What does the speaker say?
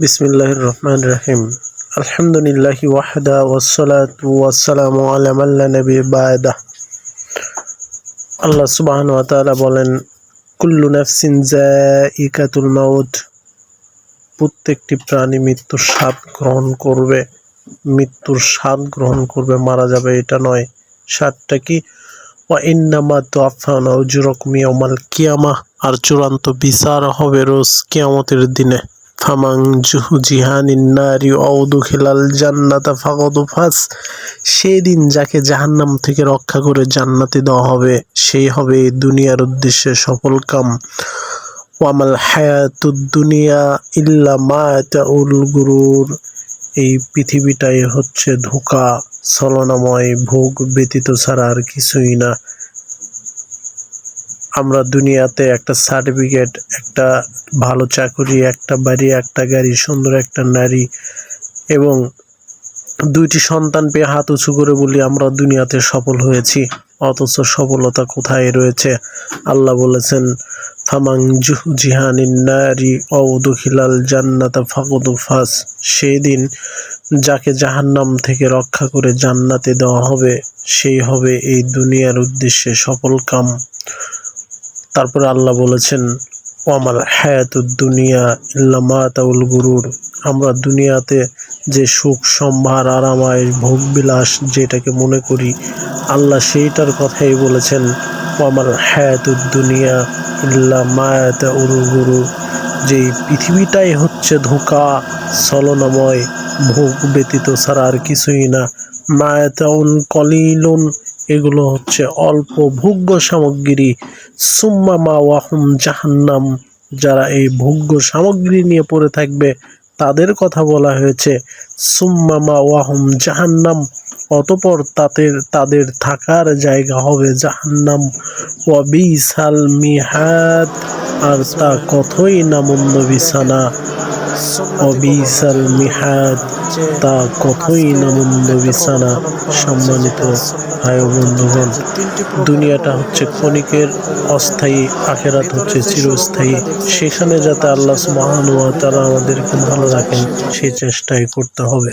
বিসমিল্লাহ রহমান রহিম। আলহামদুলিল্লাহ ওয়াহদা ওয়াসালামু আলা মাল্লা নবী বায়দা আল্লাহ সুবহান ওয়া তাআলা বলেন, কুল্লু নাফসিন যায়িকাতুল মাউত। প্রত্যেকটি প্রাণী মৃত্যুর স্বাদ গ্রহণ করবে। মৃত্যুর স্বাদ গ্রহণ করবে, মারা যাবে, এটা নয়। স্বাদটা কি? ওয়া ইন্নামা তুআফাউনা উজুরাকুম ইয়াউমাল কিয়ামাহ আর চূড়ান্ত বিচার হবে রোজ কিয়ামতের দিনে। ফামাং জুহজিহানিন নারি অউদুখিলাল জান্নাতা ফাকদ ফাস। সেই দিন যাকে জাহান্নাম থেকে রক্ষা করে জান্নাতে দেওয়া হবে, সেই হবে দুনিয়ার উদ্দেশ্যে সফল কাম। ওয়ামাল হায়াতুদ দুনিয়া ইল্লা মাতাউল গুরুর। এই পৃথিবীটাই হচ্ছে ধোকা, ছলনাময়, ভোগ ব্যতীত ছাড়া আর কিছুই না। আমরা দুনিয়াতে একটা সার্টিফিকেট, একটা ভালো চাকরি, একটা বাড়ি, একটা গাড়ি, সুন্দর একটা নারী এবং দুইটি সন্তান পেয়ে হাত উঁচু করে বলি আমরা দুনিয়াতে সফল হয়েছি, অথচ সফলতা কোথায় রয়েছে? আল্লাহ বলেছেন ফামাং জিহানিন নারী অউদুখিলাল জান্নাতা ফাকুদু ফাস। সেই দিন যাকে জাহান্নাম থেকে রক্ষা করে জান্নাতে দেওয়া হবে, সেই হবে এই দুনিয়ার উদ্দেশ্যে সফল কাম। তারপরে আল্লাহ বলেছেন, ওয়ামাল হায়াতুদ দুনিয়া ইল্লামাতাউল গুরুর। আমরা দুনিয়াতে যে সুখ, সম্ভার আরামায় ভোগ বিলাস যেটাকে মনে করি, আল্লাহ সেইটার কথাই বলেছেন, ওয়ামাল হায়াতুদ দুনিয়া ইল্লা মায়াতাউল গুরু। যে পৃথিবীটাই হচ্ছে ধোকা, ছলনাময়, ভোগ ব্যতীত ছাড়া আর কিছুই না। মায়াতাউন কলিলুন এগুলো হচ্ছে অল্প ভোগ্য সামগ্রী। সুম্মা মা ওয়াহুম জাহান্নাম। যারা এই ভোগ্য সামগ্রী নিয়ে পড়ে থাকবে, তাদের কথা বলা হয়েছে, সুম্মা মা ওয়াহুম জাহান্নাম। অতপর তাদের তাদের থাকার জায়গা হবে জাহান্নাম। ওয়াবিসাল মিহাদ আর তা কতই না মন্দ বিছানা অবিসাল মিহাদ, তা কতই না মন্দ বিছানা, সম্মানিত ভাই বন্ধুগণ। দুনিয়াটা হচ্ছে ক্ষণিকের অস্থায়ী, আখেরাত হচ্ছে চিরস্থায়ী। সেখানে যাতে আল্লাহ সুবহান ওয়া তাআলা আমাদেরকে ভালো রাখেন সেই চেষ্টাই করতে হবে।